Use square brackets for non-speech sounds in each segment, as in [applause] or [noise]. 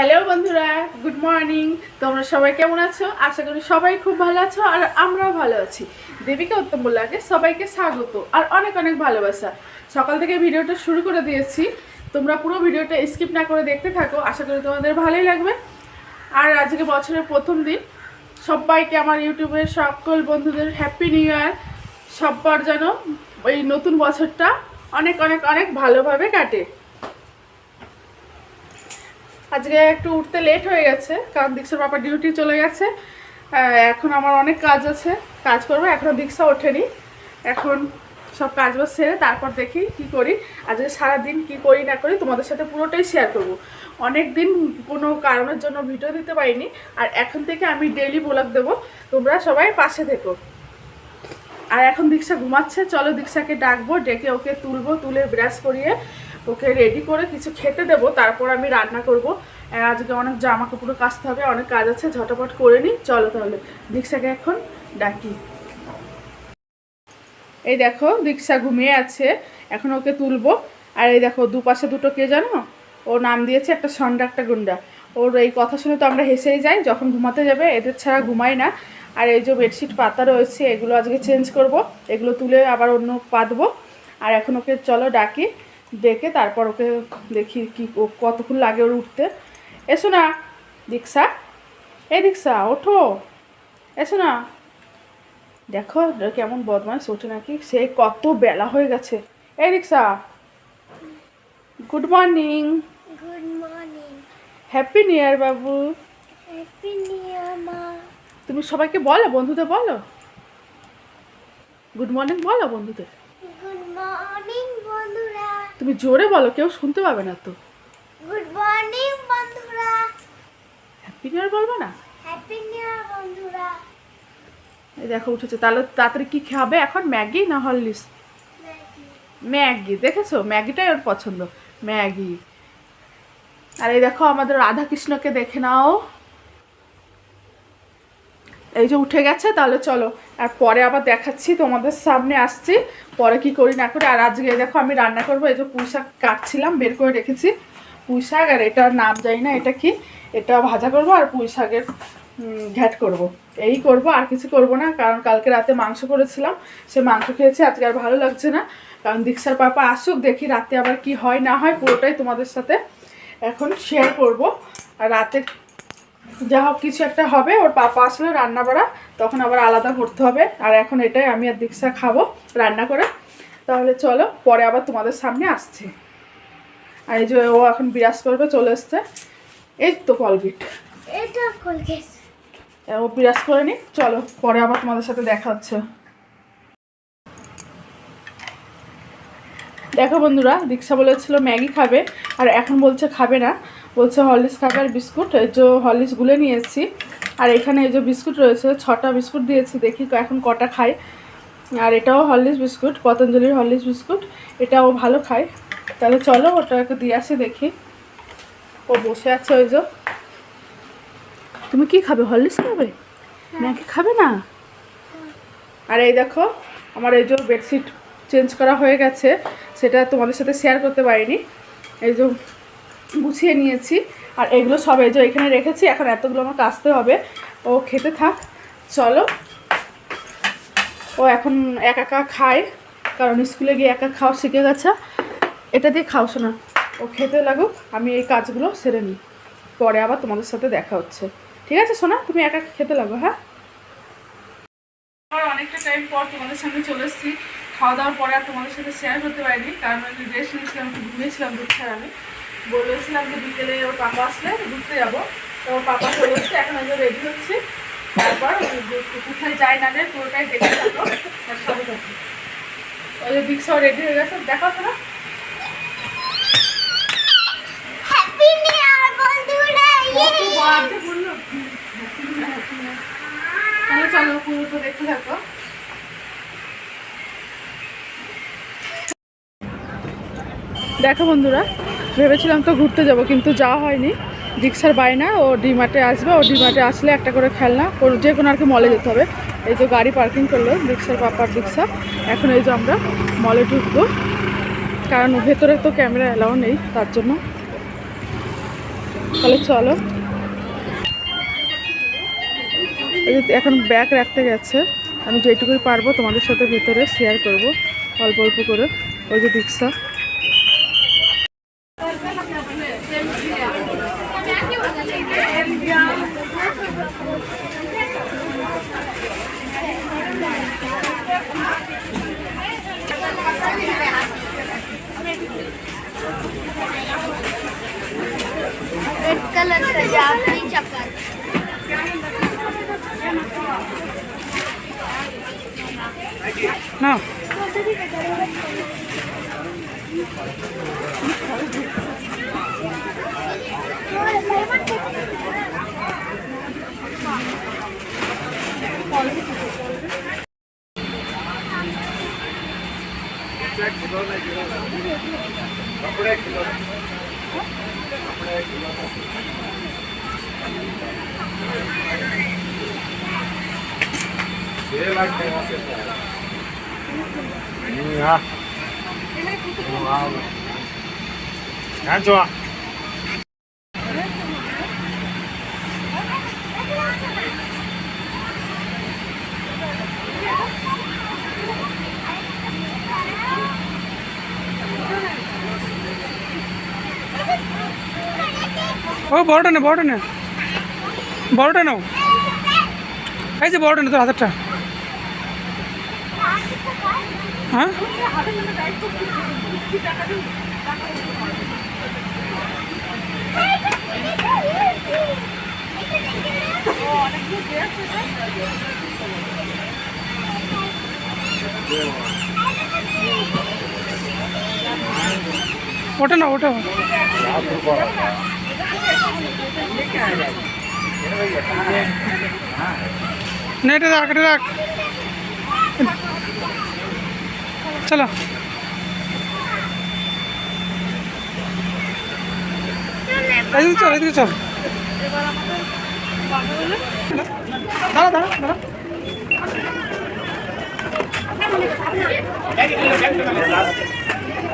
Hello বন্ধুরা, good morning. তোমরা সবাই কেমন আছো? আশা করি সবাই খুব ভালো আছো আর আমরাও ভালো আছি। দেবিকা উত্তম বললাকে সবাইকে স্বাগত আর অনেক অনেক ভালোবাসা। সকাল থেকে ভিডিওটা শুরু করে দিয়েছি। তোমরা পুরো ভিডিওটা স্কিপ না করে দেখতে থাকো, আশা করি তোমাদের ভালোই লাগবে। আর আজকে বছরের প্রথম দিন, সবাইকে আমার ইউটিউবের সকল বন্ধুদের হ্যাপি নিউ ইয়ার সব্বার যেন ওই নতুন বছরটা অনেক অনেক অনেক ভালোভাবে কাটে। আজকে একটু উঠতে লেট হয়ে গেছে, কারণ দীক্ষার বাবা ডিউটি চলে গেছে। এখন আমার অনেক কাজ আছে, কাজ করব। এখনও দীক্ষা ওঠেনি। এখন সব কাজ বাজ সেরে তারপর দেখি কি করি। আজকে সারাদিন কি করি না করি তোমাদের সাথে পুরোটাই শেয়ার করব। অনেক দিন কোনো কারণের জন্য ভিডিও দিতে পারিনি। আর এখন থেকে আমি ডেইলি ব্লগ দেবো। তোমরা সবাই পাশে থেকো। আর এখন দীক্ষা ঘুমাচ্ছে। চলো দীক্ষাকে ডাকবো, ডেকে ওকে তুলবো, তুলে ব্রাশ করিয়ে ওকে রেডি করে কিছু খেতে দেবো, তারপর আমি রান্না করব। আজকে অনেক জামা কাপড়ও কাচতে হবে, অনেক কাজ আছে, ঝটাপট করে নিই, চলো তাহলে। দীক্ষাকে এখন ডাকি। এই দেখো, দীক্ষা ঘুমিয়ে আছে, এখন ওকে তুলবো। আর এই দেখো, দুপাশে দুটো কে জানো? ও নাম দিয়েছে একটা সন্ডা, একটা গুন্ডা। ওর এই কথা শুনে তো আমরা হেসেই যাই, যখন ঘুমাতে যাবে, এদের ছাড়া ঘুমাই না। আর এই যে বেডশিট, পাতা রয়েছে, এগুলো আজকে চেঞ্জ করব, এগুলো তুলে আবার অন্য পাতবো। আর এখন ওকে চলো ডাকি। ডেকে তারপর ওকে দেখি কি কতক্ষণ লাগে ওর উঠতে। এসো না দীক্ষা এ দীক্ষা ওঠো এসো না দেখো কেমন বদমাস ওঠে নাকি সে কত বেলা হয়ে গেছে। এই রিক্সা good morning. Good morning. Happy new year বাবু। হ্যাপি নিউ ইয়ার মা। তুমি সবাইকে বলো বন্ধুদের বলো। গুড মর্নিং বলো বন্ধুদের। গুড মর্নিং তুমি জোরে বলো কেউ শুনতে পাবে না তো। গুড মর্নিং বন্ধুরা। হ্যাপি নিউ ইয়ার বলবে না? হ্যাপি নিউ ইয়ার বন্ধুরা। এই দেখো উঠেছে। তাহলে তাড়াতাড়ি কি খাবে এখন? ম্যাগি না হরলিক্স ম্যাগি দেখেছ? ম্যাগিটাই ওর পছন্দ। ম্যাগি। আর এই দেখো আমাদের রাধাকৃষ্ণকে দেখে নাও। এই যে উঠে গেছে, তাহলে চলো। আর পরে আবার দেখাচ্ছি, তোমাদের সামনে আসছি। পরে কি করি না করি, আর আজকে দেখো আমি রান্না করব, এই যে পুঁই শাক কাটছিলাম, বের করে রেখেছি। পুঁই শাক, আর এটার নাম জানি না, এটা কি? এটা ভাজা করব আর পুঁই শাকের ঘ্যাট করব। এই করব, আর কিছু করব না, কারণ কালকে রাতে মাংস করেছিলাম, সে মাংস খেয়েছি, আজকে আর ভালো লাগছে না। কারণ দীক্ষার পাপা আসুক, দেখি রাতে আবার কি হয় না হয়, পুরোটাই তোমাদের সাথে এখন শেয়ার করব। আর রাতে যা হোক কিছু একটা হবে ওর পাপা আসলে রান্না বাড়া তখন আবার আলাদা করতে হবে। আর এখন এটাই আমি আর দীক্ষা খাব রান্না করে। তাহলে চলো পরে আবার তোমাদের সামনে আসছে। আর এই যে ও এখন বিরাজ করবে চলে এসছে। এই তো কলগেট। ও বিরাজ করে নি চলো পরে আবার তোমাদের সাথে দেখা হচ্ছে। দেখো বন্ধুরা দীক্ষা বলেছিল ম্যাগি খাবে আর এখন বলছে খাবে না। বলছে হরলিক্স খাবে আর বিস্কুট এই যে হরলিক্স গুলে নিয়ে এসেছি আর এখানে এই যে বিস্কুট রয়েছে ছটা বিস্কুট দিয়েছি দেখি এখন কটা খায় আর এটাও হরলিক্স বিস্কুট পতঞ্জলির হরলিক্স বিস্কুট এটাও ভালো খায় তাহলে চলো ওটাকে দিয়ে আসি দেখি। ও বসে আছে ওই যে। তুমি কি খাবে হরলিক্স খাবে? ম্যাগি খাবে না? আর এই দেখো আমার এই যে বেডশিট চেঞ্জ করা হয়ে গেছে সেটা তোমাদের সাথে শেয়ার করতে পারিনি। এই যে গুছিয়ে নিয়েছি। আর এগুলো সব এই যে এখানে রেখেছি, এখন এতগুলো আমার কাচতে হবে। ও খেতে থাক, চলো। ও এখন একা একা খায়, কারণ স্কুলে গিয়ে একা খাওয়া শিখে গেছে। এটা দিয়ে খাও শোনা ও খেতে লাগুক, আমি এই কাজগুলো সেরে নিই। পরে আবার তোমাদের সাথে দেখা হচ্ছে। ঠিক আছে, সোনা? তুমি একা খেতে লাগো হ্যাঁ? আবার অনেকটা টাইম পর তোমাদের সামনে চলে এসেছি। খাওয়া দাওয়ার পরে আর তোমাদের সাথে শেয়ার করতে পারিনি, কারণ আমি রেস্ট নিয়েছিলাম, ঘুমিয়েছিলাম দুধছাড়া আমি বলেছিলাম যে বিকেলে ওর পাপা আসলে ঘুরতে যাব। তো ওর পাপা চলে এসছে এখন আমি রেডি হচ্ছে। তারপর কোথায় যাই না যায় পুরোটাই দেখে থাকো তার সাথে থাকো ওই যে রেডি হয়ে গেছে দেখো তো না হ্যাপি নিউ ইয়ার বন্ধুরা কত বার যে বলল তাহলে চলো পুরোটা দেখতে থাকো। দেখো বন্ধুরা ভেবেছিলাম তো ঘুরতে যাব, কিন্তু যাওয়া হয়নি। দীক্ষার বায়না, ও ডিমার্টে আসবে, ও ডিমার্টে আসলে একটা করে খেলনা, ওর যে কোনো আর কি মলে যেতে হবে। এই যে গাড়ি পার্কিং করল, রিক্সার পাপার রিক্সা। এখন এই যে আমরা মলে ঢুকবো, কারণ ভেতরে তো ক্যামেরা অ্যালাউ নেই, তার জন্য। তাহলে চলো। এই যে এখন ব্যাগ রাখতে গেছে, আমি যেটুকুই পারব তোমাদের সাথে ভেতরে শেয়ার করব, অল্প অল্প করে। ওই যে দীক্ষা ગુજરાતી ચપાતી ના કપડે કપડે காஞ்சுவா ஓ போட்டோண்ணே போட்டோண்ணே বড়টা নাও। এই যে বড়টা নে তোর হাতেরটা। হ্যাঁ? ওটা না ওটা। না এটা রাখ এটা রাখ চলো এদিকে চল এদিকে চল দাঁড়া দাঁড়া দাঁড়া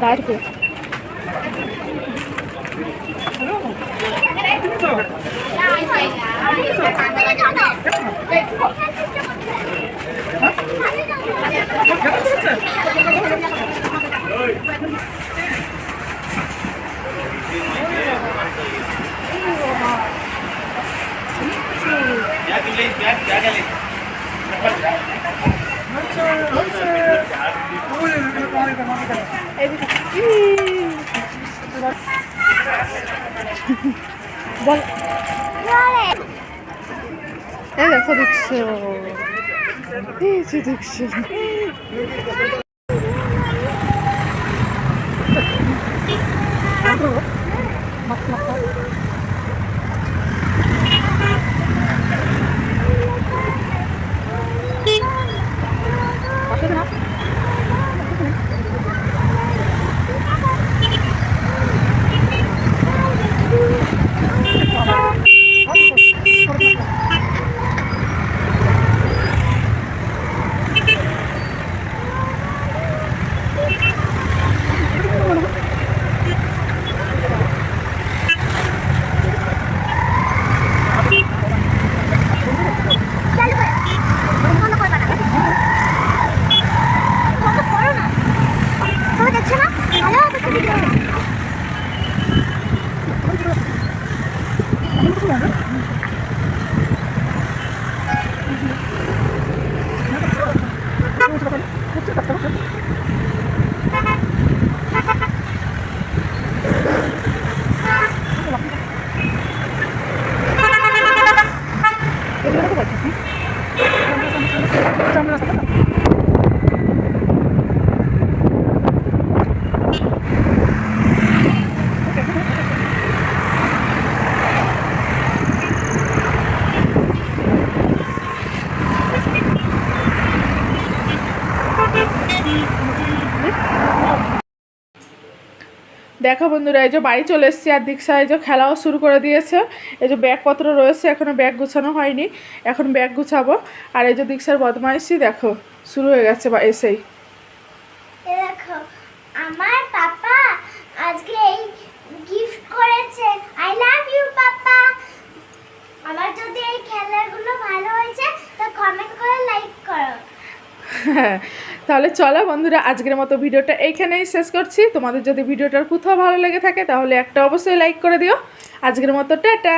দাঁড়িয়ে বল এই দেখো দেখছ এই যে দেখছ Nasıl? দেখো বন্ধুরা এই যে বাড়ি চলে এসেছি আর দীক্ষা এই যে খেলাও শুরু করে দিয়েছে। এই যে ব্যাগপত্র রয়েছে এখনও ব্যাগ গুছানো হয়নি। এখন ব্যাগ গুছাবো। আর এই যে দীক্ষার বদমাইশি দেখো শুরু হয়ে গেছে বা এসেই। দেখো আমার পাপা আজকে এই গিফট করেছে। I love you papa. আমার যদি এই খেলাগুলো ভালো হয়েছে তো কমেন্ট করে লাইক করো। হ্যাঁ [laughs] তাহলে চলো বন্ধুরা, আজকের মতো ভিডিওটা এইখানেই শেষ করছি। তোমাদের যদি ভিডিওটার কোথাও ভালো লেগে থাকে, তাহলে একটা অবশ্যই লাইক করে দিও। আজকের মতো, টাটা!